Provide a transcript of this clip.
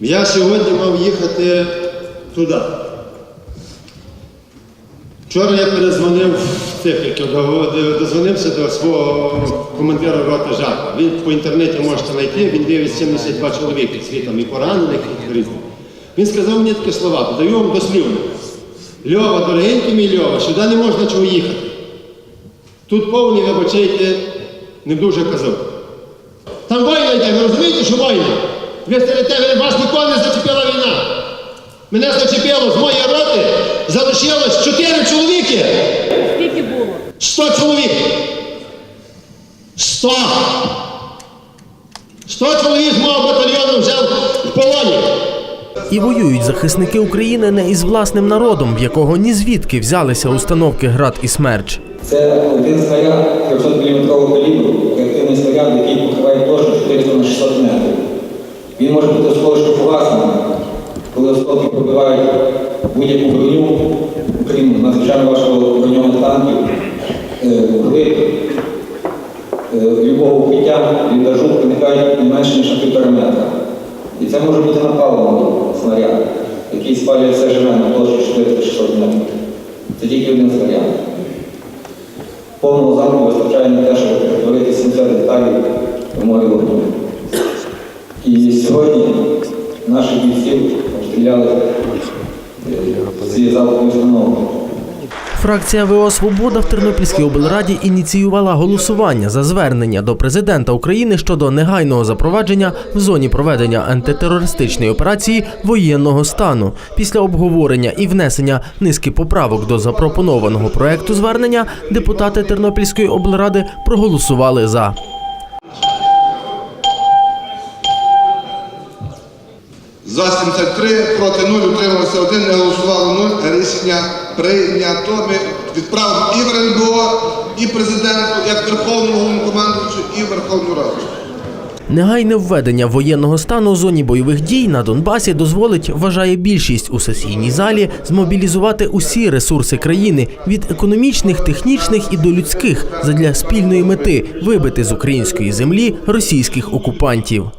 Я сьогодні мав їхати туди. Вчора я перезвонив в цих, як його, дозвонився до свого командира роти Жака. Він по інтернеті можете знайти, він вивіз 72 чоловіки світом і поранених, і різних. Він сказав мені такі слова, подаю вам дослівно. Льова, дорогенький мій Льова, сюди не можна чого їхати. Тут повні, вибачайте, не дуже казав. Там війна йде, ви розумієте, що війна? Ви стерете, вас ніколи не зачепила війна. Мене зачепило з моєї роти, залишилось 4 чоловіки. Скільки було? 100 чоловік. 100. 100 чоловік з мого батальйону взяв в полоні. І воюють захисники України не із власним народом, в якого ні звідки взялися установки град і смерч. Це один снаряд 300 мм калібру, реактивний снаряд, який покриває площу 400 на 600 метрів. Він може бути осколочно-фугасним, коли осколки пробивають будь-яку броню, окрім надзвичайно важкого броньованих танків, е, коли е, любого укриття бліндажу проникають не менше, ніж на півтора метра. І це може бути напалений снаряд, який спалює все живе на площі 400-600 метрів. Це тільки один снаряд. Повного замку вистачає на те, щоб перетворити 70 деталей в морі вогню. Сьогодні наших бійців обстріляли ці залпові установи. Фракція ВО Свобода в Тернопільській облраді ініціювала голосування за звернення до президента України щодо негайного запровадження в зоні проведення антитерористичної операції воєнного стану. Після обговорення і внесення низки поправок до запропонованого проекту звернення депутати Тернопільської облради проголосували за. За 73, проти 0, утрималося 1, не голосувало 0. Рішення прийнято. Ми відправимо і в РНБО, і президенту, як Верховному Головнокомандуючу, і Верховну Раду. Негайне введення воєнного стану у зоні бойових дій на Донбасі дозволить, вважає більшість у сесійній залі, змобілізувати усі ресурси країни від економічних, технічних і до людських задля спільної мети вибити з української землі російських окупантів.